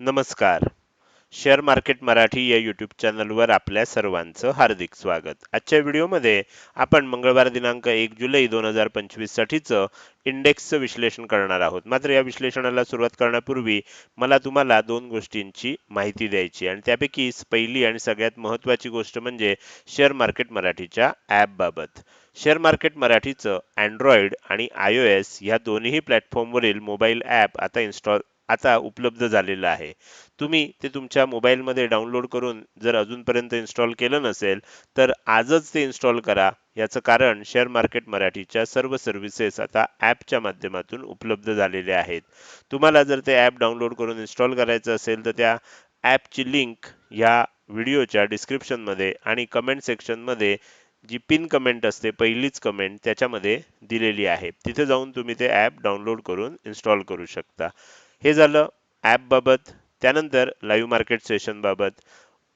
नमस्कार. Share market Marathi या YouTube चॅनलवर आपल्या सर्वांचं हार्दिक स्वागत. आजच्या व्हिडिओमध्ये आपण मंगळवार दिनांक एक जुलै दोन हजार पंचवीससाठीचं इंडेक्सचं विश्लेषण करणार आहोत. मात्र या विश्लेषणाला सुरुवात करण्यापूर्वी मला तुम्हाला दोन गोष्टींची माहिती द्यायची आणि त्यापैकी पहिली आणि सगळ्यात महत्त्वाची गोष्ट म्हणजे शेअर मार्केट मराठीच्या ॲपबाबत शेअर मार्केट मराठीचं अँड्रॉइड आणि आय ओ एस ह्या दोन्ही प्लॅटफॉर्मवरील मोबाईल ॲप आता इन्स्टॉल आता उपलब्ध झालेलं आहे. तुम्ही ते तुमच्या मोबाईलमध्ये डाउनलोड करून जर अजूनपर्यंत इन्स्टॉल केलं नसेल तर आजच ते इन्स्टॉल करा. याचं कारण शेअर मार्केट मराठीच्या सर्व सर्व्हिसेस आता ॲपच्या माध्यमातून उपलब्ध झालेले आहेत. तुम्हाला जर ते ॲप डाउनलोड करून इन्स्टॉल करायचं असेल तर त्या ॲपची लिंक ह्या व्हिडिओच्या डिस्क्रिप्शनमध्ये आणि कमेंट सेक्शनमध्ये जी पिन कमेंट असते पहिलीच कमेंट त्याच्यामध्ये दिलेली आहे. तिथे जाऊन तुम्ही ते ॲप डाउनलोड करून इन्स्टॉल करू शकता. हे झालं ॲपबाबत त्यानंतर लाईव्ह मार्केट सेशनबाबत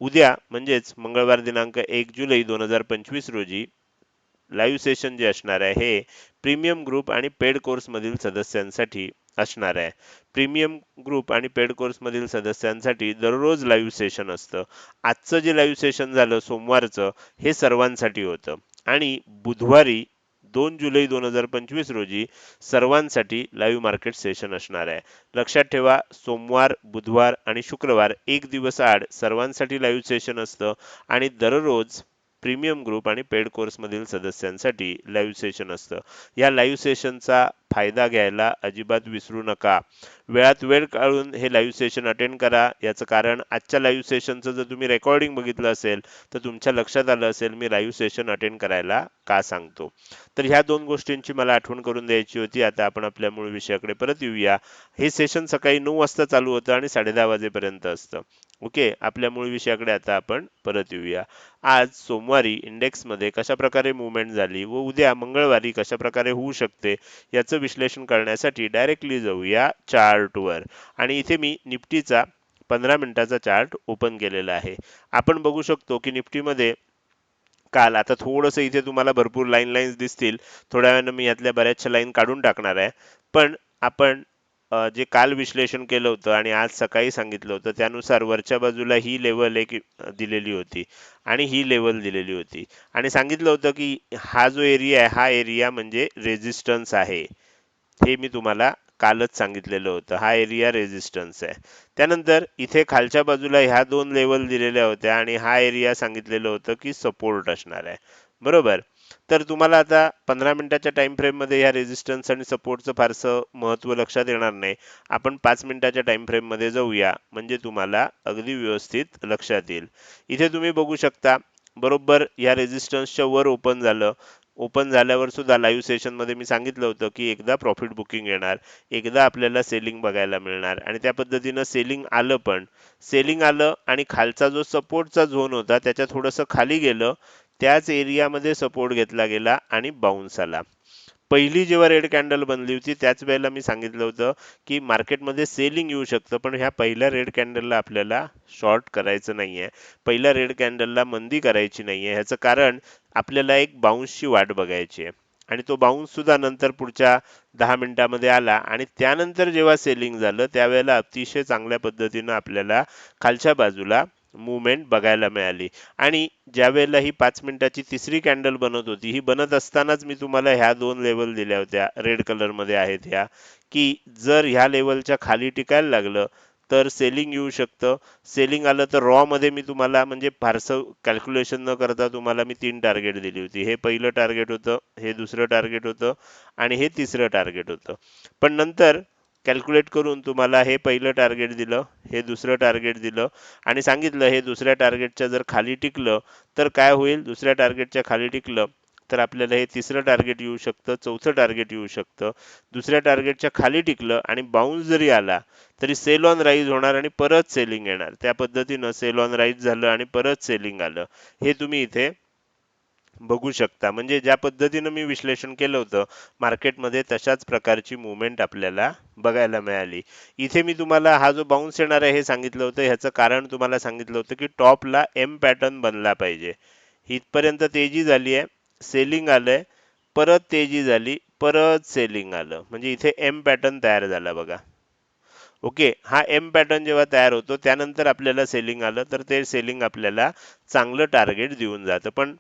उद्या म्हणजेच मंगळवार दिनांक एक जुलै दोन हजार पंचवीस रोजी लाईव्ह सेशन जे असणार आहे हे प्रीमियम ग्रुप आणि पेड कोर्समधील सदस्यांसाठी असणार आहे. प्रीमियम ग्रुप आणि पेड कोर्समधील सदस्यांसाठी दररोज लाईव्ह सेशन असतं. आजचं जे लाईव्ह सेशन झालं सोमवारचं हे सर्वांसाठी होतं. आणि बुधवारी दोन जुलै दोन हजार पंचवीस रोजी सर्वांसाठी लाईव्ह मार्केट सेशन असणार आहे. लक्षात ठेवा सोमवार बुधवार आणि शुक्रवार एक दिवस आड सर्वांसाठी लाईव्ह सेशन असतं आणि दररोज प्रीमियम ग्रुप आणि पेड कोर्समधील सदस्यांसाठी लाईव्ह सेशन असतं. या लाईव्ह सेशनचा फायदा घ्यायला अजिबात विसरू नका. वेळात वेळ काढून हे लाईव्ह सेशन अटेंड करा. याचं कारण आजच्या लाईव्ह सेशनचं जर तुम्ही रेकॉर्डिंग बघितलं असेल तर तुमच्या लक्षात आलं असेल मी लाईव्ह सेशन अटेंड करायला का सांगतो? तर ह्या दोन गोष्टींची मला आठवण करून द्यायची होती. आता आपण आपल्या मूळ विषयाकडे परत येऊया. हे सेशन सकाळी नऊ वाजता चालू होतं आणि साडेदहा वाजेपर्यंत असतं. ओके? आपल्या मूळ विषयाकडे आता आपण परत येऊया. आज सोमवारी इंडेक्समध्ये कशा प्रकारे मुवमेंट झाली व उद्या मंगळवारी कशाप्रकारे होऊ शकते याचं विश्लेषण करण्यासाठी डायरेक्टली जाऊया चार्टवर आणि इथे मी निफ्टीचा पंधरा मिनिटाचा चार्ट ओपन केलेला आहे. आपण बघू शकतो की निफ्टीमध्ये काल आता थोडंसं इथे तुम्हाला भरपूर लाईन लाईन्स दिसतील. थोड्या वेळानं मी यातल्या बऱ्याचशा लाईन काढून टाकणार आहे. पण आपण जे काल विश्लेषण केलं होतं आणि आज सकाळी सांगितलं होतं त्यानुसार वरच्या बाजूला ही लेवल एक दिलेली होती. आणि ही लेवल दिलेली होती. आणि सांगितलं होतं की हा जो एरिया आहे हा एरिया म्हणजे रेजिस्टन्स आहे. हे मी तुम्हाला कालच सांगितलेलं होतं. हा एरिया रेजिस्टन्स आहे. त्यानंतर इथे खालच्या बाजूला ह्या दोन लेवल दिलेल्या होत्या आणि हा एरिया सांगितलेलं होतं की सपोर्ट असणार आहे. बरोबर? तर तुम्हाला आता पंधरा मिनिटाच्या टाइम फ्रेममध्ये ह्या रेजिस्टन्स आणि सपोर्टचं फारसं महत्त्व लक्षात येणार नाही. आपण पाच मिनिटाच्या टाइम फ्रेममध्ये जाऊया. म्हणजे तुम्हाला अगदी व्यवस्थित लक्षात येईल. इथे तुम्ही बघू शकता बरोबर या रेझिस्टन्सच्या वर ओपन झालं. ओपन झाल्यावर सुद्धा लाईव्ह सेशनमध्ये मी सांगितलं होतं की एकदा प्रॉफिट बुकिंग येणार एकदा आपल्याला सेलिंग बघायला मिळणार आणि त्या पद्धतीनं सेलिंग आलं पण सेलिंग आलं आणि खालचा जो सपोर्टचा झोन होता त्याच्या थोडंसं खाली गेलं त्याच एरियामध्ये सपोर्ट घेतला गेला आणि बाउन्स आला. पहिली जेव्हा रेड कॅन्डल बनली होती त्याच वेळेला मी सांगितलं होतं की मार्केटमध्ये सेलिंग येऊ शकतं पण ह्या पहिल्या रेड कॅन्डलला आपल्याला शॉर्ट करायचं नाही आहे पहिल्या रेड कॅन्डलला मंदी करायची नाही आहे ह्याचं कारण आपल्याला एक बाउन्सची वाट बघायची आहे. आणि तो बाउन्स सुद्धा नंतर पुढच्या दहा मिनिटामध्ये आला आणि त्यानंतर जेव्हा सेलिंग झालं त्यावेळेला अतिशय चांगल्या पद्धतीनं आपल्याला खालच्या बाजूला मुवमेंट बघायला मिळाली. आणि ज्या वेळेला ही पाच मिनिटाची तिसरी कॅन्डल बनत होती ही बनत असतानाच मी तुम्हाला ह्या दोन लेवल दिल्या होत्या. रेड कलरमध्ये आहेत ह्या. की जर ह्या लेवलच्या खाली टिकायला लागलं तर सेलिंग येऊ शकतं. सेलिंग आलं तर रॉ मध्ये मी तुम्हाला म्हणजे फारसं कॅल्क्युलेशन न करता तुम्हाला मी तीन टार्गेट दिली होती. हे पहिलं टार्गेट होतं हे दुसरं टार्गेट होतं आणि हे तिसरं टार्गेट होतं. पण नंतर कॅल्क्युलेट करून तुम्हाला हे पहिलं टार्गेट दिलं हे दुसरं टार्गेट दिलं आणि सांगितलं हे दुसऱ्या टार्गेटच्या जर खाली टिकलं तर काय होईल? दुसऱ्या टार्गेटच्या खाली टिकलं तर आपल्याला हे तिसरं टार्गेट येऊ शकतं चौथं टार्गेट येऊ शकतं. दुसऱ्या टार्गेटच्या खाली टिकलं आणि बाउन्स जरी आला तरी सेल ऑन राईज होणार आणि परत सेलिंग येणार. त्या पद्धतीनं सेल ऑन राईज झालं आणि परत सेलिंग आलं. हे तुम्ही इथे बघू शकता. म्हणजे ज्या पद्धतीनं मी विश्लेषण केलं होतं मार्केटमध्ये तशाच प्रकारची मुवमेंट आपल्याला बघायला मिळाली. इथे मी तुम्हाला हा जो बाउन्स येणार आहे हे सांगितलं होतं. ह्याचं कारण तुम्हाला सांगितलं होतं की टॉपला एम पॅटर्न बनला पाहिजे. इथपर्यंत तेजी झाली आहे सेलिंग आलंय परत तेजी झाली परत सेलिंग आलं. म्हणजे इथे एम पॅटर्न तयार झाला बघा. ओके हा एम पॅटर्न जेव्हा तयार होतो त्यानंतर आपल्याला सेलिंग आलं तर ते सेलिंग आपल्याला चांगलं टार्गेट देऊन जातं. पण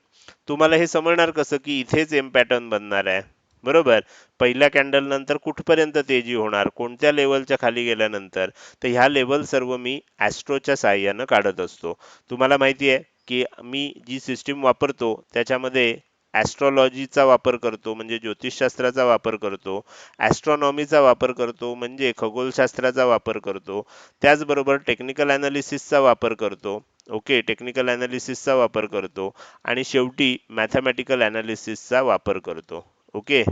तुम्हाला हे समजणार कसं की इथेच एम पॅटर्न बनणार आहे? बरोबर? पहिल्या कॅन्डल नंतर कुठपर्यंत तेजी होणार? कोणत्या लेवलच्या खाली गेल्यानंतर? तर ह्या लेवल सर्व मी ॲस्ट्रोच्या साह्यानं काढत असतो. तुम्हाला माहिती आहे की मी जी सिस्टीम वापरतो त्याच्यामध्ये ॲस्ट्रॉलॉजीचा वापर करतो म्हणजे ज्योतिषशास्त्राचा वापर करतो ॲस्ट्रॉनॉमीचा वापर करतो म्हणजे खगोलशास्त्राचा वापर करतो त्याचबरोबर टेक्निकल ॲनालिसिसचा वापर करतो ओके टेक्निकल ॲनालिसिसचा वापर करतो आणि शेवटी मॅथमॅटिकल ॲनालिसिसचा वापर करतो ओके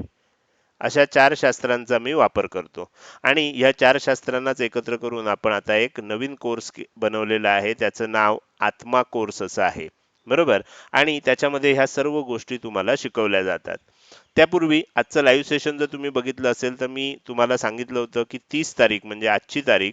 अशा चार शास्त्रांचा मी वापर करतो. आणि ह्या चार शास्त्रांनाच एकत्र करून आपण आता एक नवीन कोर्स बनवलेला आहे त्याचं नाव आत्मा कोर्स असं आहे. बरोबर? आणि त्याच्यामध्ये ह्या सर्व गोष्टी तुम्हाला शिकवल्या जातात. त्यापूर्वी आजचं लाईव्ह सेशन जर तुम्ही बघितलं असेल तर मी तुम्हाला सांगितलं होतं की तीस तारीख म्हणजे आजची तारीख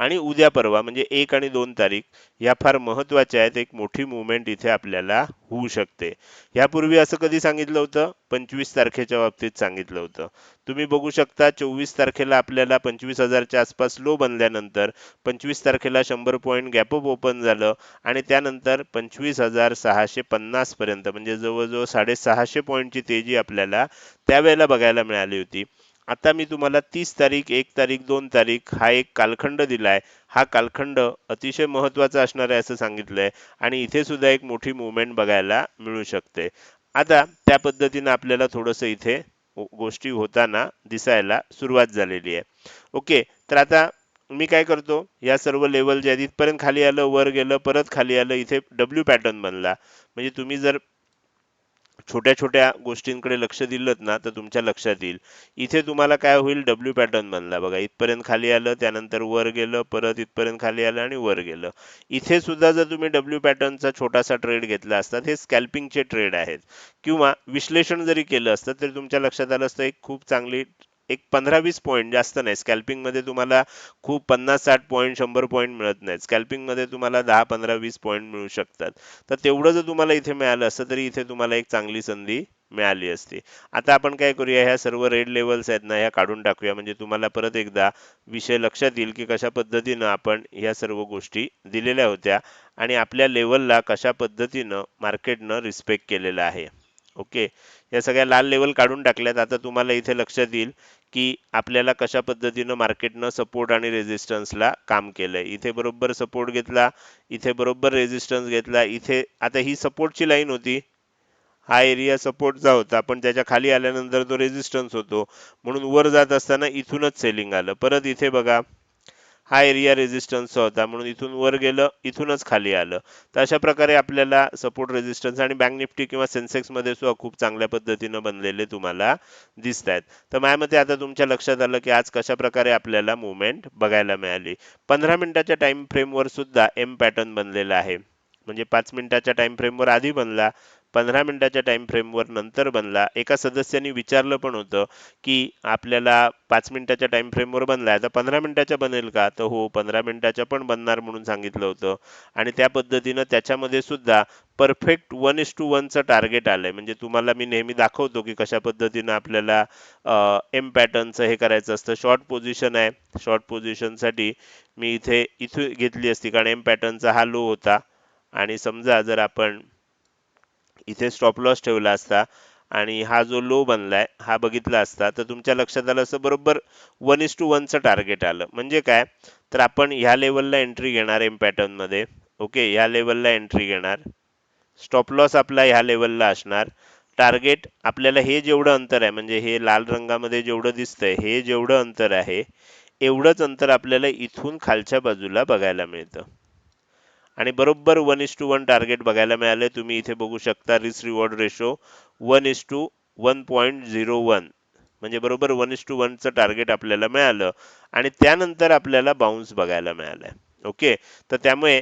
आणि उद्या परवा म्हणजे एक आणि दोन तारीख या फार महत्त्वाच्या आहेत. एक मोठी मुवमेंट इथे आपल्याला होऊ शकते. यापूर्वी असं कधी सांगितलं होतं? पंचवीस तारखेच्या बाबतीत सांगितलं होतं. तुम्ही बघू शकता चोवीस तारखेला आपल्याला पंचवीस हजारच्या आसपास लो बनल्यानंतर पंचवीस तारखेला शंभर पॉईंट गॅपअप ओपन झालं आणि त्यानंतर पंचवीस हजार सहाशे पन्नासपर्यंत म्हणजे जवळजवळ साडेसहाशे पॉईंटची तेजी आपल्याला त्यावेळेला बघायला मिळाली होती. आता मी तुम्हाला तीस तारीख एक तारीख दोन तारीख हा एक कालखंड दिलाय. हा कालखंड अतिशय महत्त्वाचा असणार आहे असं सांगितलंय आणि इथे सुद्धा एक मोठी मुवमेंट बघायला मिळू शकते. आता त्या पद्धतीनं आपल्याला थोडंसं इथे गोष्टी होताना दिसायला सुरुवात झालेली आहे. ओके तर आता मी काय करतो? या सर्व लेवल ज्या इथपर्यंत खाली आलं वर गेलं परत खाली आलं इथे डब्ल्यू पॅटर्न बनला. म्हणजे तुम्ही जर छोट्या छोट्या गोष्टींकडे लक्ष दिलं ना तर तुमच्या लक्षात येईल. इथे तुम्हाला काय होईल? डब्ल्यू पॅटर्न बनला. बघा इथपर्यंत खाली आलं त्यानंतर वर गेलं परत इथपर्यंत खाली आलं आणि वर गेलं. इथे सुद्धा जर तुम्ही डब्ल्यू पॅटर्नचा छोटासा ट्रेड घेतला असता हे स्कॅल्पिंगचे ट्रेड आहेत. किंवा विश्लेषण जरी केलं असतं तरी तुमच्या लक्षात आलं असतं एक खूप चांगली एक पंधरा वीस पॉईंट जास्त नाही. स्कॅल्पिंगमध्ये तुम्हाला खूप पन्नास साठ पॉईंट शंभर पॉईंट मिळत नाहीत स्कॅल्पिंगमध्ये तुम्हाला दहा पंधरा वीस पॉईंट मिळू शकतात. तर तेवढं जर तुम्हाला इथे मिळालं असतं तरी इथे तुम्हाला एक चांगली संधी मिळाली असती. आता आपण काय करूया ह्या सर्व रेड लेवल्स आहेत ना ह्या काढून टाकूया. म्हणजे तुम्हाला परत एकदा विषय लक्षात येईल की कशा पद्धतीनं आपण ह्या सर्व गोष्टी दिलेल्या होत्या आणि आपल्या लेवलला कशा पद्धतीनं मार्केटनं रिस्पेक्ट केलेलं आहे. ओके. या सगळ्या लाल लेवल काढून टाकल्यात. आता तुम्हाला इथे लक्षात येईल की आपल्याला कशा पद्धतीनं मार्केटनं सपोर्ट आणि रेझिस्टन्सला काम केलंय. इथे बरोबर सपोर्ट घेतला इथे बरोबर रेझिस्टन्स घेतला इथे आता ही सपोर्टची लाईन होती. हा एरिया सपोर्टचा होता पण त्याच्याखाली आल्यानंतर तो रेझिस्टन्स होतो. म्हणून वर जात असताना इथूनच सेलिंग आलं. परत इथे बघा. हा एरिया रेझिस्टन्स होता. म्हणून इथून वर गेलं इथूनच खाली आलं. तर अशा प्रकारे आपल्याला सपोर्ट रेझिस्टन्स आणि बँक निफ्टी किंवा सेन्सेक्समध्ये सुद्धा खूप चांगल्या पद्धतीनं बनलेले तुम्हाला दिसत आहेत तर माझ्या मते आता तुमच्या लक्षात आलं की आज कशा प्रकारे आपल्याला मुवमेंट बघायला मिळाली. पंधरा मिनिटाच्या टाइम फ्रेमवर सुद्धा एम पॅटर्न बनलेला आहे. म्हणजे पाच मिनिटाच्या टाइम फ्रेमवर आधी बनला पंधरा मिनिटाच्या टाईम फ्रेमवर नंतर बनला. एका सदस्याने विचारलं पण होतं की आपल्याला पाच मिनिटाच्या टाईम फ्रेमवर बनलाय. तर पंधरा मिनिटाच्या बनेल का? तर हो पंधरा मिनिटाच्या पण बनणार म्हणून सांगितलं होतं. आणि त्या पद्धतीनं त्याच्यामध्ये सुद्धा परफेक्ट वन इस टू वनचं टार्गेट आलंय. म्हणजे तुम्हाला मी नेहमी दाखवतो की कशा पद्धतीनं आपल्याला एम पॅटर्नचं हे करायचं असतं. शॉर्ट पोझिशन आहे. शॉर्ट पोझिशनसाठी मी इथे इथे घेतली असती. कारण एम पॅटर्नचा हा लो होता. आणि समजा जर आपण इथे स्टॉप लॉस ठेवला असता आणि हा जो लो बनलाय हा बघितला असता तर तुमच्या लक्षात आलं असं बरोबर वन इज टू वनचं टार्गेट आलं. म्हणजे काय? तर आपण ह्या लेवलला एंट्री घेणार एम पॅटर्नमध्ये ओके ह्या लेवलला एंट्री घेणार. स्टॉप लॉस आपला ह्या लेवलला असणार. टार्गेट आपल्याला हे जेवढं अंतर आहे म्हणजे हे लाल रंगामध्ये जेवढं दिसतंय हे जेवढं अंतर आहे एवढंच अंतर आपल्याला इथून खालच्या बाजूला बघायला मिळतं. आणि बरोबर one is two one target बघायला मिळाले तुम्ही इथे बघू शकता risk reward ratio one is two one point zero one म्हणजे बरोबर वन इस टू वनचं टार्गेट आपल्याला मिळालं आणि त्यानंतर आपल्याला बाउन्स बघायला मिळालं ओके तर त्यामुळे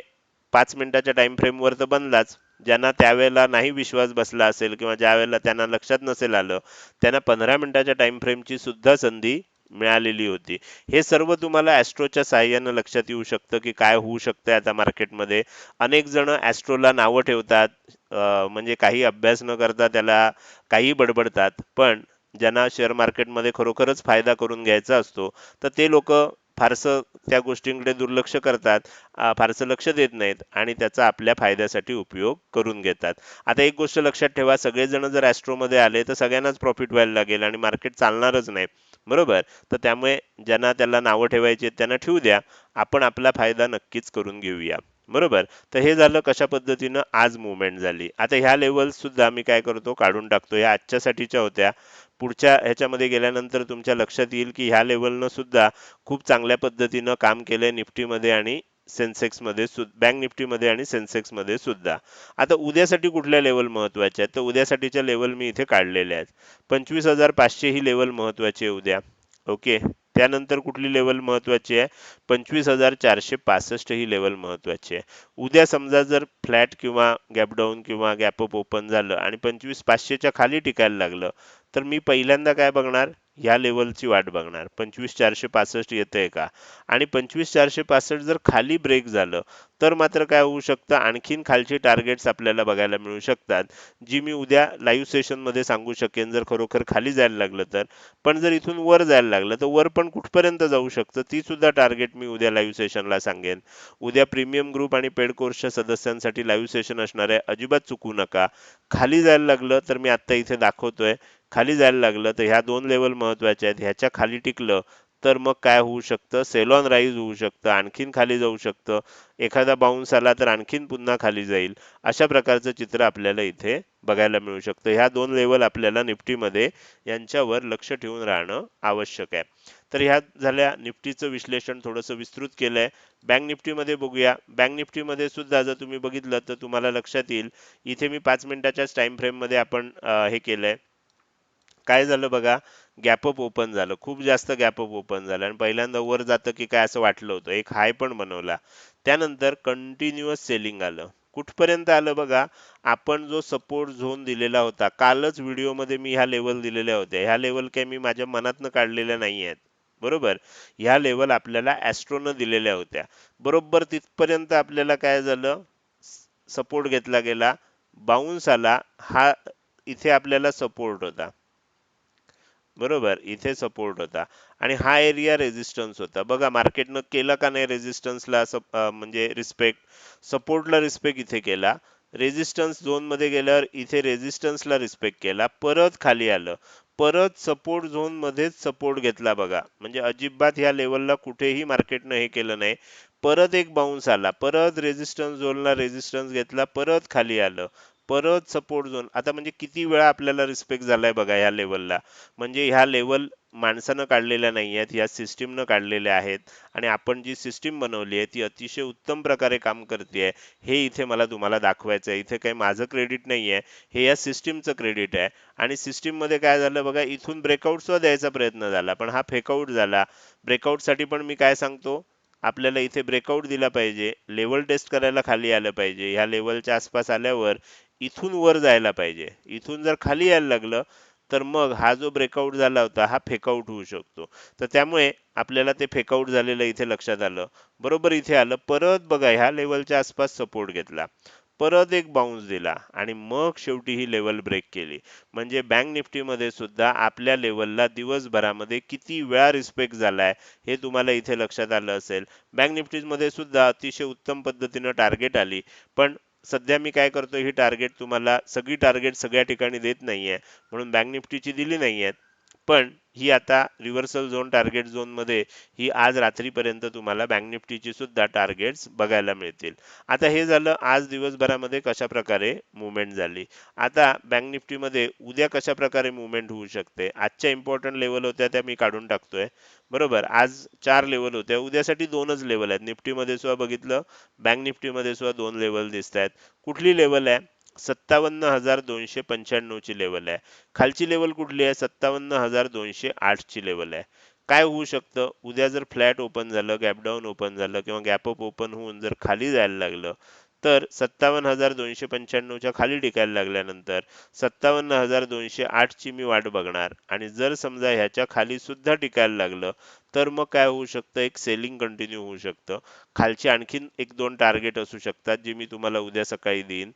पाच मिनिटाच्या टाइम फ्रेमवर तर बनलाच. ज्यांना त्यावेळेला नाही विश्वास बसला असेल किंवा ज्या वेळेला त्यांना लक्षात नसेल आलं त्यांना पंधरा मिनिटाच्या टाइम फ्रेमची सुद्धा संधी मिळालेली होती. हे सर्व तुम्हाला ॲस्ट्रोच्या साह्यानं लक्षात येऊ शकतं की काय होऊ शकतं आता मार्केटमध्ये. अनेक जण ॲस्ट्रोला नावं ठेवतात म्हणजे काही अभ्यास न करता त्याला काही बडबडतात. पण ज्यांना शेअर मार्केटमध्ये खरोखरच फायदा करून घ्यायचा असतो तर ते लोक फारसं त्या गोष्टींकडे दुर्लक्ष करतात फारसं लक्ष देत नाहीत आणि त्याचा आपल्या फायद्यासाठी उपयोग करून घेतात. आता एक गोष्ट लक्षात ठेवा सगळेजण जर ॲस्ट्रोमध्ये आले तर सगळ्यांनाच प्रॉफिट व्हायला लागेल आणि मार्केट चालणारच नाही. बरोबर? तर त्यामुळे ज्यांना त्याला नावं ठेवायची आहेत त्यांना ठेवू द्या. आपण आपला फायदा नक्कीच करून घेऊया. बरोबर? तर हे झालं कशा पद्धतीनं? आज मुवमेंट झाली. आता ह्या लेवल सुद्धा मी काय करतो? काढून टाकतो. ह्या आजच्यासाठीच्या होत्या. पुढच्या ह्याच्यामध्ये गेल्यानंतर तुमच्या लक्षात येईल की ह्या लेवलनं सुद्धा खूप चांगल्या पद्धतीनं काम केलंय निफ्टीमध्ये आणि सेन्सेक्समध्ये बँक निफ्टीमध्ये आणि सेन्सेक्समध्ये सुद्धा. आता उद्यासाठी कुठल्या लेवल महत्त्वाच्या आहेत? तर उद्यासाठीच्या लेवल मी इथे काढलेल्या आहेत. पंचवीस हजार पाचशे ही लेवल महत्त्वाची आहे उद्या. ओके? त्यानंतर कुठली लेवल महत्त्वाची आहे? पंचवीस हजार चारशे पासष्ट ही लेवल महत्त्वाची आहे. उद्या समजा जर फ्लॅट किंवा गॅपडाऊन किंवा गॅपअप ओपन झालं आणि पंचवीस पाचशेच्या खाली टिकायला लागलं तर मी पहिल्यांदा काय बघणार? ह्या लेवलची वाट बघणार. पंचवीस चारशे पासष्ट येतंय का? आणि पंचवीस चारशे पासष्ट जर खाली ब्रेक झालं तर मात्र काय होऊ शकतं? आणखीन खालचे टार्गेट्स आपल्याला बघायला मिळू शकतात. जी मी उद्या लाईव्ह सेशनमध्ये सांगू शकेन जर खरोखर खाली जायला लागलं तर. पण जर इथून वर जायला लागलं तर वर पण कुठपर्यंत जाऊ शकतं? ती सुद्धा टार्गेट मी उद्या लाईव्ह सेशनला सांगेन. उद्या प्रीमियम ग्रुप आणि पेड कोर्सच्या सदस्यांसाठी लाईव्ह सेशन असणार आहे. अजिबात चुकू नका. खाली जायला लागलं तर मी आत्ता इथे दाखवतोय. खाली जायला लागलं तर ह्या दोन लेवल महत्त्वाचे आहेत. ह्याच्या खाली टिकलं तर मग काय होऊ शकतं? सेलॉन राईज होऊ शकतं आणखीन खाली जाऊ शकतं. एखादा बाउन्स आला तर आणखीन पुन्हा खाली जाईल. अशा प्रकारचं चित्र आपल्याला इथे बघायला मिळू शकतं. ह्या दोन लेवल आपल्याला निफ्टीमध्ये यांच्यावर लक्ष ठेवून राहणं आवश्यक आहे. तर ह्या झाल्या निफ्टीचं विश्लेषण थोडंसं विस्तृत केलं आहे बँक निफ्टीमध्ये बघूया. बँक निफ्टीमध्ये सुद्धा जर तुम्ही बघितलं तर तुम्हाला लक्षात येईल. इथे मी पाच मिनिटाच्याच टाइम फ्रेममध्ये आपण हे केलं आहे काय झालं बघा गॅपअप ओपन झालं. खूप जास्त गॅपअप ओपन झालं आणि पहिल्यांदा वर जातं की काय असं वाटलं होतं. एक हाय पण बनवला. त्यानंतर कंटिन्युअस सेलिंग आलं. कुठपर्यंत आलं बघा आपण जो सपोर्ट झोन दिलेला होता कालच व्हिडिओमध्ये मी ह्या लेवल दिलेल्या होत्या. ह्या लेवल काही मी माझ्या मनातनं काढलेल्या नाही आहेत. बरोबर? ह्या लेवल आपल्याला ॲस्ट्रोनं दिलेल्या होत्या. बरोबर तिथपर्यंत आपल्याला काय झालं? सपोर्ट घेतला गेला. बाउन्स आला. हा इथे आपल्याला सपोर्ट होता. बरोबर इथे सपोर्ट होता. आणि हा एरिया रेजिस्टन्स होता. बघा मार्केटनं केला का नाही रेजिस्टन्सला म्हणजे रिस्पेक्ट सपोर्टला रिस्पेक्ट इथे केला. रेजिस्टन्स झोनमध्ये गेल्यावर इथे रेझिस्टन्सला रिस्पेक्ट केला. परत खाली आलं. परत सपोर्ट झोन मध्येच सपोर्ट घेतला बघा. म्हणजे अजिबात ह्या लेवलला कुठेही मार्केटनं हे केलं नाही. परत एक बाउन्स आला. परत रेजिस्टन्स झोनला रेजिस्टन्स घेतला. परत खाली आलं. परत सपोर्ट झोन आता म्हणजे किती वेळा आपल्याला रिस्पेक्ट झालाय बघा ह्या लेवलला म्हणजे ह्या लेवल माणसानं काढलेल्या नाही आहेत ह्या सिस्टीमनं काढलेल्या आहेत आणि आपण जी सिस्टीम बनवली आहे ती अतिशय उत्तम प्रकारे काम करते हे इथे मला तुम्हाला दाखवायचं आहे इथे काही माझं क्रेडिट नाही आहे हे या सिस्टीमचं क्रेडिट आहे. आणि सिस्टीममध्ये काय झालं बघा इथून ब्रेकआउटसुद्धा द्यायचा प्रयत्न झाला. पण हा फेकआउट झाला. ब्रेकआउटसाठी पण मी काय सांगतो? आपल्याला इथे ब्रेकआउट दिला पाहिजे. लेवल टेस्ट करायला खाली आलं पाहिजे. ह्या लेवलच्या आसपास आल्यावर इथून वर जायला पाहिजे. इथून जर खाली यायला लागलं तर मग हा जो ब्रेकआउट झाला होता हा फेकआउट होऊ शकतो. तर त्यामुळे आपल्याला ते फेकआउट झालेलं इथे लक्षात आलं. बरोबर इथे आलं परत बघा ह्या लेवलच्या आसपास सपोर्ट घेतला. परत एक बाउन्स दिला आणि मग शेवटी ही लेवल ब्रेक केली. म्हणजे बँक निफ्टीमध्ये सुद्धा आपल्या लेवलला दिवसभरामध्ये किती वेळा रिस्पेक्ट झालाय हे तुम्हाला इथे लक्षात आलं असेल. बँक निफ्टीमध्ये सुद्धा अतिशय उत्तम पद्धतीनं टार्गेट आली. पण सध्या मी काय करतो ही टार्गेट तुम्हाला सगळी टार्गेट सगळ्या ठिकाणी देत नाहीये. म्हणून बँक निफ्टीची दिली नाहीयेत. पण ही आता रिव्हर्सल झोन टार्गेट झोनमध्ये ही आज रात्रीपर्यंत तुम्हाला बँक निफ्टीची सुद्धा टार्गेट्स बघायला मिळतील. आता हे झालं आज दिवसभरामध्ये कशा प्रकारे मुवमेंट झाली? आता बँक निफ्टीमध्ये उद्या कशा प्रकारे मुवमेंट होऊ शकते? आजच्या इम्पॉर्टंट लेवल होत्या त्या मी काढून टाकतोय. बरोबर? आज चार लेवल होत्या. उद्यासाठी दोनच लेवल आहेत. निफ्टीमध्ये सुद्धा बघितलं बँक निफ्टीमध्ये सुद्धा दोन लेवल दिसत आहेत कुठली लेवल आहे? सत्तावन्न हजार दोनशे पंच्याण्णव ची लेवल आहे. खालची लेवल कुठली आहे? सत्तावन्न हजार दोनशे आठ ची लेवल आहे. काय होऊ शकतं? उद्या जर फ्लॅट ओपन झालं गॅपडाऊन ओपन झालं किंवा गॅप अप ओपन होऊन जर खाली जायला लागलं तर सत्तावन्न हजार दोनशे पंच्याण्णवच्या खाली टिकायला लागल्यानंतर सत्तावन्न हजार दोनशे आठ ची मी वाट बघणार. आणि जर समजा ह्याच्या खाली सुद्धा टिकायला लागलं तर मग काय होऊ शकतं? एक सेलिंग कंटिन्यू होऊ शकतं. खालची आणखीन एक दोन टार्गेट असू शकतात जे मी तुम्हाला उद्या सकाळी देईन.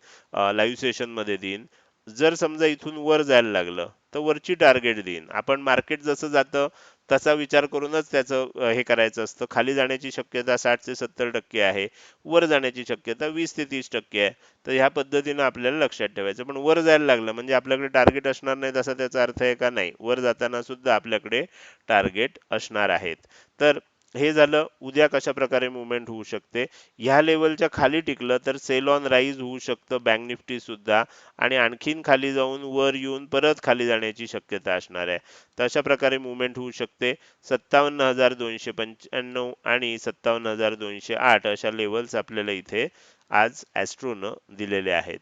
लाईव्ह सेशनमध्ये देईन. जर समजा इथून वर जायला लागलं तर वरची टार्गेट देईन. आपण मार्केट जसं जातं तसा विचार करूनच त्याचं हे करायचं असतं. खाली जाण्याची शक्यता साठ ते सत्तर टक्के आहे. वर जाण्याची शक्यता वीस ते तीस टक्के आहे. तर ह्या पद्धतीनं आपल्याला लक्षात ठेवायचं. पण वर जायला लागलं म्हणजे आपल्याकडे टार्गेट असणार नाही तसा त्याचा अर्थ आहे का? नाही. वर जाताना सुद्धा आपल्याकडे टार्गेट असणार आहेत. तर हे झालं उद्या कशा प्रकारे मुवमेंट होऊ शकते? ह्या लेवलच्या खाली टिकलं तर सेल ऑन राईज होऊ शकतं बँक निफ्टी सुद्धा आणि आणखीन खाली जाऊन वर येऊन परत खाली जाण्याची शक्यता असणार आहे. तर अशा प्रकारे मुवमेंट होऊ शकते. सत्तावन्न हजार दोनशे पंच्याण्णव आणि सत्तावन्न हजार दोनशे आठ अशा लेवल्स आपल्याला इथे आज ॲस्ट्रोनं दिलेले आहेत.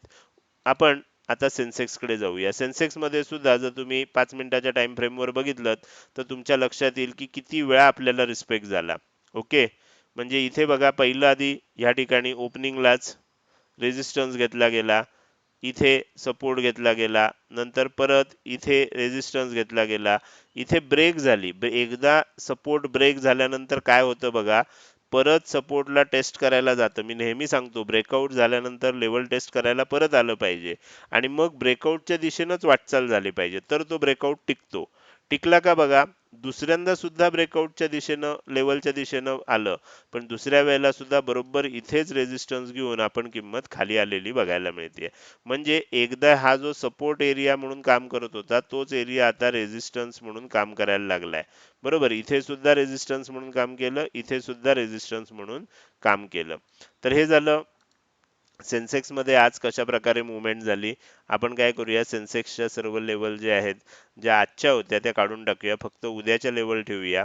आपण आता सेन्सेक्सकडे जाऊया. सेन्सेक्समध्ये सुद्धा जर तुम्ही पाच मिनिटाच्या टाइम फ्रेमवर बघितलं तर तुमच्या लक्षात येईल की किती वेळा आपल्याला रिस्पेक्ट झाला. ओके म्हणजे इथे बघा पहिलं आधी ह्या ठिकाणी ओपनिंगलाच रेजिस्टन्स घेतला गेला इथे सपोर्ट घेतला गेला नंतर परत इथे रेजिस्टन्स घेतला गेला. इथे ब्रेक झाली. एकदा सपोर्ट ब्रेक झाल्यानंतर काय होतं बघा परत सपोर्टला टेस्ट करायला जातं. मी नेहमी सांगतो ब्रेकआउट झाल्यानंतर लेवल टेस्ट करायला परत आलं पाहिजे. आणि मग ब्रेकआउटच्या दिशेनंच वाटचाल झाली पाहिजे. तर तो ब्रेकआउट टिकतो. टिकला का बघा? दुसऱ्यांदा सुद्धा ब्रेकआउटच्या दिशेनं लेवलच्या दिशेनं आलं. पण दुसऱ्या वेळेला सुद्धा बरोबर इथेच रेजिस्टन्स घेऊन आपण किंमत खाली आलेली बघायला मिळते म्हणजे एकदा हा जो सपोर्ट एरिया म्हणून काम करत होता तोच एरिया आता रेजिस्टन्स म्हणून काम करायला लागलाय. बरोबर? इथे सुद्धा रेजिस्टन्स म्हणून काम केलं इथे सुद्धा रेजिस्टन्स म्हणून काम केलं. तर हे झालं सेन्सेक्समध्ये आज कशा प्रकारे मुवमेंट झाली आपण काय करूया? सेन्सेक्सच्या सर्व लेवल जे आहेत ज्या आजच्या होत्या त्या काढून टाकूया. फक्त उद्याच्या लेवल ठेवूया.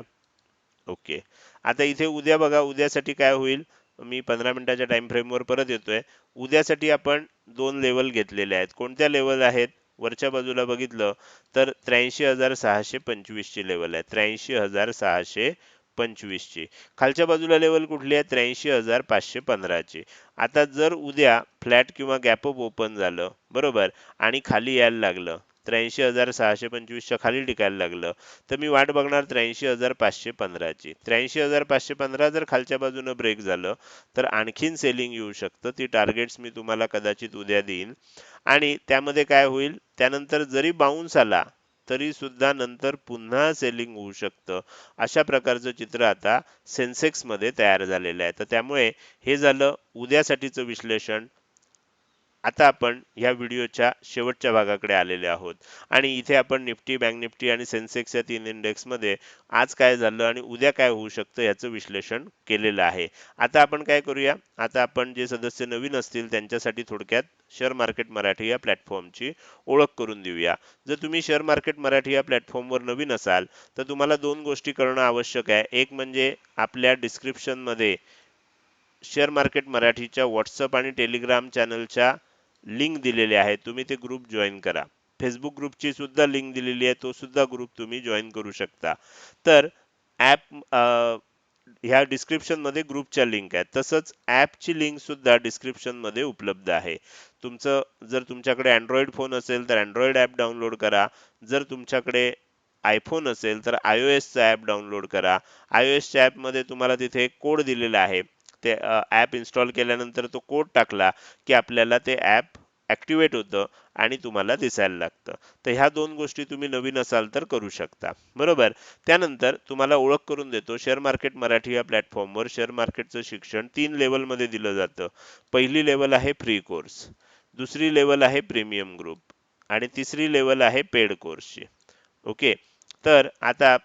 ओके. आता इथे उद्या बघा उद्यासाठी काय होईल? मी पंधरा मिनिटाच्या टाइम फ्रेमवर परत येतोय. उद्यासाठी आपण दोन लेवल घेतलेले आहेत. कोणत्या लेवल आहेत? वरच्या बाजूला बघितलं तर त्र्याऐंशी हजार सहाशे पंचवीसची लेवल आहे. त्र्याऐंशी हजार सहाशे पंचवीसची खालच्या बाजूला लेवल कुठली आहे? त्र्याऐंशी हजार पाचशे पंधराची आता जर उद्या फ्लॅट किंवा गॅपअप ओपन झालं बरोबर आणि खाली यायला लागलं त्र्याऐंशी हजार सहाशे पंचवीसच्या खाली टिकायला लागलं तर मी वाट बघणार त्र्याऐंशी हजार पाचशे पंधराची त्र्याऐंशी हजार पाचशे पंधरा जर खालच्या बाजूनं ब्रेक झालं तर आणखीन सेलिंग येऊ शकतं. ती टार्गेट्स मी तुम्हाला कदाचित उद्या देईन. आणि त्यामध्ये काय होईल? त्यानंतर जरी बाउन्स आला तरी सुद्धा नंतर पुन्हा सेलिंग होऊ शकतं. अशा प्रकारचं चित्र आता सेन्सेक्समध्ये तयार झालेलं आहे. तर त्यामुळे हे झालं उद्यासाठीचं विश्लेषण. आता आपण ह्या व्हिडिओच्या शेवटच्या भागाकडे आलेले आहोत. आणि इथे आपण निफ्टी बँक निफ्टी आणि सेन्सेक्स या तीन इंडेक्समध्ये आज काय झालं आणि उद्या काय होऊ शकतं याचं विश्लेषण केलेलं आहे. आता आपण काय करूया? आता आपण जे सदस्य नवीन असतील त्यांच्यासाठी थोडक्यात शेअर मार्केट मराठी या प्लॅटफॉर्मची ओळख करून देऊया. जर तुम्ही शेअर मार्केट मराठी या प्लॅटफॉर्मवर नवीन असाल तर तुम्हाला दोन गोष्टी करणं आवश्यक आहे. एक म्हणजे आपल्या डिस्क्रिप्शनमध्ये शेअर मार्केट मराठीच्या व्हॉट्सअप आणि टेलिग्राम चॅनलच्या लिंक दिलेली आहे तुम्ही ते ग्रुप जॉईन करा. फेसबुक ग्रुपची सुद्धा लिंक दिलेली आहे तो सुद्धा ग्रुप तुम्ही जॉईन करू शकता. तर ॲप ह्या डिस्क्रिप्शनमध्ये ग्रुपच्या लिंक आहेत. तसंच ॲपची लिंक सुद्धा डिस्क्रिप्शनमध्ये उपलब्ध आहे. तुमचं जर तुमच्याकडे अँड्रॉइड फोन असेल तर अँड्रॉइड ॲप डाउनलोड करा. जर तुमच्याकडे आयफोन असेल तर आय ओ एसचा ॲप डाउनलोड करा. आय ओ एसच्या ॲपमध्ये तुम्हाला तिथे कोड दिलेला आहे. ते ॲप इन्स्टॉल केल्यानंतर तो कोड टाकला की आपल्याला ते ॲप ॲक्टिवेट होतं आणि तुम्हाला दिसायला लागतं. तर ह्या दोन गोष्टी तुम्ही नवीन असाल तर करू शकता. बरोबर? त्यानंतर तुम्हाला ओळख करून देतो शेअर मार्केट मराठी या प्लॅटफॉर्मवर शेअर मार्केटचं शिक्षण तीन लेवलमध्ये दिलं जातं. पहिली लेवल आहे फ्री कोर्स दुसरी लेवल आहे प्रीमियम ग्रुप आणि तिसरी लेवल आहे पेड कोर्सची ओके तर आता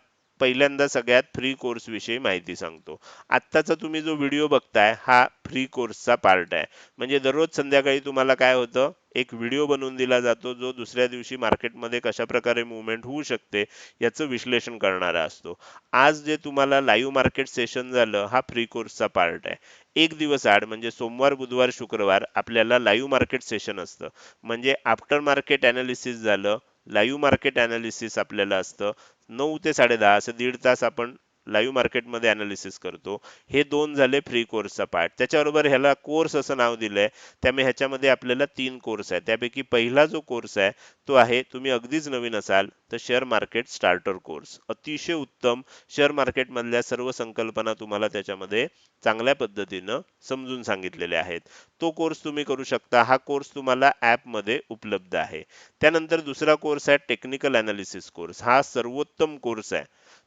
पहिल्यांदा सगळ्यात फ्री कोर्स विषयी माहिती सांगतो. आत्ताचा तुम्ही जो व्हिडिओ बघताय हा फ्री कोर्सचा पार्ट आहे. म्हणजे दररोज संध्याकाळी तुम्हाला काय होतं? एक व्हिडिओ बनवून दिला जातो जो दुसऱ्या दिवशी मार्केटमध्ये कशा प्रकारे मुवमेंट होऊ शकते याचं विश्लेषण करणारा असतो. आज जे तुम्हाला लाईव्ह मार्केट सेशन झालं हा फ्री कोर्सचा पार्ट आहे. एक दिवस आड म्हणजे सोमवार बुधवार शुक्रवार आपल्याला लाईव्ह मार्केट सेशन असतं. म्हणजे आफ्टर मार्केट अनालिसिस झालं लाईव्ह मार्केट अनालिसिस आपल्याला असतं. नऊ ते साडेदहा असं दीड तास आपण लाईव्ह मार्केटमध्ये अनालिसिस करतो. हे दोन झाले फ्री कोर्सचा पार्ट त्याच्याबरोबर ह्याला कोर्स असं नाव दिलंय. त्यामुळे ह्याच्यामध्ये आपल्याला तीन कोर्स आहे त्यापैकी पहिला जो कोर्स आहे तो आहे तुम्ही अगदीच नवीन असाल तर शेअर मार्केट स्टार्टर कोर्स अतिशय उत्तम शेअर मार्केट मधल्या सर्व संकल्पना तुम्हाला त्याच्यामध्ये चांगल्या पद्धतीनं समजून सांगितलेल्या आहेत. तो कोर्स तुम्ही करू शकता. हा कोर्स तुम्हाला ऍपमध्ये उपलब्ध आहे. त्यानंतर दुसरा कोर्स आहे टेक्निकल अनालिसिस कोर्स हा सर्वोत्तम कोर्स आहे.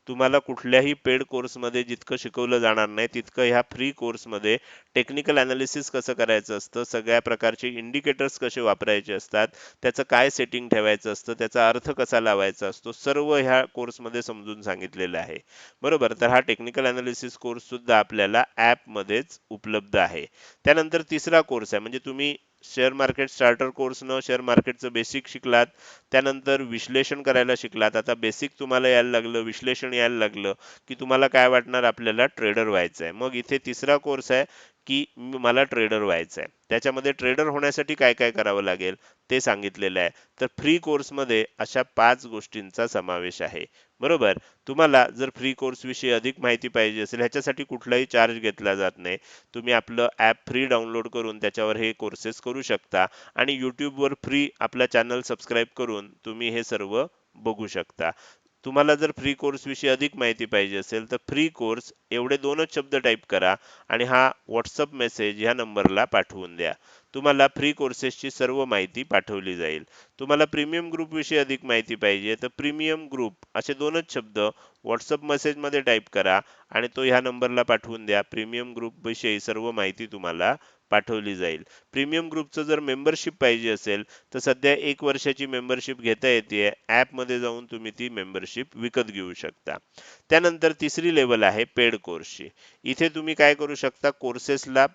तुम्हाला कुठल्याही पेड कोर्समध्ये जितकं शिकवलं जाणार नाही तितकं ह्या फ्री कोर्समध्ये टेक्निकल अनालिसिस कसं करायचं असतं सगळ्या प्रकारचे इंडिकेटर्स कसे वापरायचे असतात त्याचं काय सेटिंग ठेवायचं असतं त्याचा अर्थ कसा लावायचा असतो सर्व ह्या कोर्समध्ये समजून सांगितलेलं आहे. बरोबर? तर हा टेक्निकल अनालिसिस कोर्स सुद्धा आपल्याला ॲपमध्येच उपलब्ध आहे. त्यानंतर तिसरा कोर्स आहे म्हणजे तुम्ही शेअर मार्केट स्टार्टर कोर्सनं शेअर मार्केटचं बेसिक शिकलात त्यानंतर विश्लेषण करायला शिकलात. आता बेसिक तुम्हाला यायला लागलं विश्लेषण यायला लागलं की तुम्हाला काय वाटणार आपल्याला ट्रेडर व्हायचं आहे मग इथे तिसरा कोर्स आहे की मला ट्रेडर व्हायचं आहे त्याच्यामध्ये ट्रेडर होण्यासाठी काय काय करावं लागेल ते सांगितलेलं आहे. तर फ्री कोर्समध्ये अशा पाच गोष्टींचा समावेश आहे. बरोबर? तुम्हाला जर फ्री कोर्स विषयी अधिक माहिती पाहिजे असेल ह्याच्यासाठी कुठलाही चार्ज घेतला जात नाही. तुम्ही आपलं ॲप फ्री डाउनलोड करून त्याच्यावर हे कोर्सेस करू शकता आणि यूट्यूबवर फ्री आपला चॅनल सबस्क्राईब करून तुम्ही हे सर्व बघू शकता. तुम्हाला जर फ्री कोर्सविषयी अधिक माहिती पाहिजे असेल तर फ्री कोर्स एवढे दोनच शब्द टाईप करा आणि हा व्हॉट्सअप मेसेज ह्या नंबरला पाठवून द्या. तुम्हाला फ्री कोर्सेसची सर्व माहिती पाठवली जाईल. तुम्हाला प्रीमियम ग्रुप विषयी अधिक माहिती पाहिजे तर प्रीमियम ग्रुप असे दोनच शब्द व्हॉट्सअप मेसेजमध्ये टाईप करा आणि तो ह्या नंबरला पाठवून द्या. प्रीमियम ग्रुप विषयी सर्व माहिती तुम्हाला पाठवली जाईल. प्रीमियम ग्रुपचं जर मेंबरशिप पाहिजे असेल तर सध्या एक वर्षाची मेंबरशिप घेता येते. ॲपमध्ये जाऊन तुम्ही ती मेंबरशिप विकत घेऊ शकता. त्यानंतर तिसरी लेवल आहे पेड कोर्सची इथे तुम्ही काय करू शकता? कोर्सेसला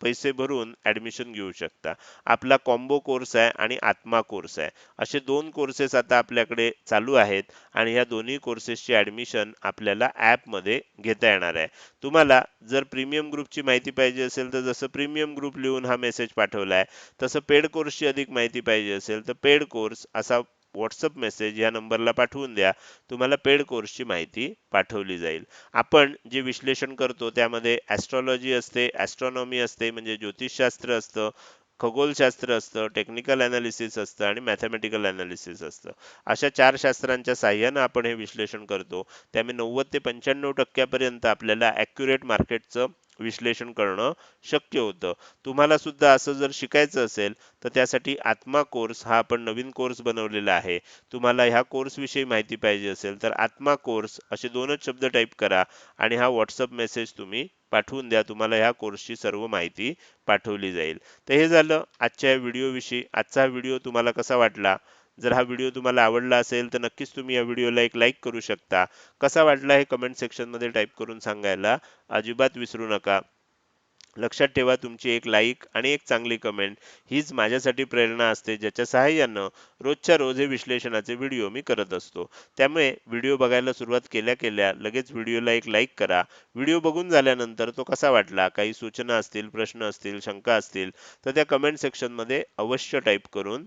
पैसे भरून ऍडमिशन घेऊ शकता. आपला कॉम्बो कोर्स आहे आणि आत्मा कोर्स आहे. असे दोन कोर्सेस आता आपल्याकडे चालू आहेत आणि या दोन्ही कोर्सेसची ॲडमिशन आपल्याला ॲपमध्ये घेता येणार आहे. तुम्हाला जर प्रीमियम ग्रुपची माहिती पाहिजे असेल तर जसं प्रीमियम ग्रुप लिहून हा मेसेज पाठवला आहे तसं पेड कोर्सची अधिक माहिती पाहिजे असेल तर पेड कोर्स असा व्हॉट्सअप मेसेज या नंबरला पाठवून द्या. तुम्हाला पेड कोर्सची माहिती पाठवली जाईल. आपण जे विश्लेषण करतो त्यामध्ये ॲस्ट्रॉलॉजी असते ॲस्ट्रॉनॉमी असते म्हणजे ज्योतिषशास्त्र असतं खगोलशास्त्र असतं टेक्निकल अनालिसिस असतं आणि मॅथमॅटिकल अनालिसिस असतं. अशा चार शास्त्रांच्या साह्यानं आपण हे विश्लेषण करतो. त्यामुळे नव्वद ते पंच्याण्णव टक्क्यापर्यंत आपल्याला ॲक्युरेट मार्केटचं विश्लेषण करणं शक्य होतं. तुम्हाला सुद्धा असं जर शिकायचं असेल तर त्यासाठी आत्मा कोर्स हा आपण नवीन कोर्स बनवलेला आहे. तुम्हाला ह्या कोर्सविषयी माहिती पाहिजे असेल तर आत्मा कोर्स असे दोनच शब्द टाईप करा आणि हा व्हॉट्सअप मेसेज तुम्ही पाठवून द्या. तुम्हाला ह्या कोर्सची सर्व माहिती पाठवली जाईल. तर हे झालं आजच्या व्हिडिओविषयी आजचा व्हिडिओ तुम्हाला कसा वाटला? जर हा व्हिडिओ तुम्हाला आवडला असेल तर नक्कीच तुम्ही या व्हिडिओला एक लाईक करू शकता. कसा वाटला हे कमेंट सेक्शनमध्ये टाईप करून सांगायला. अजिबात विसरू नका. लक्षात ठेवा तुमची एक लाईक आणि एक चांगली कमेंट हीच माझ्यासाठी प्रेरणा असते ज्याच्या सहाय्यानं रोजच्या रोज हे विश्लेषणाचे व्हिडिओ मी करत असतो. त्यामुळे व्हिडिओ बघायला सुरुवात केल्या केल्या लगेच व्हिडिओला एक लाईक करा. व्हिडिओ बघून झाल्यानंतर तो कसा वाटला? काही सूचना असतील प्रश्न असतील शंका असतील तर त्या कमेंट सेक्शनमध्ये अवश्य टाईप करून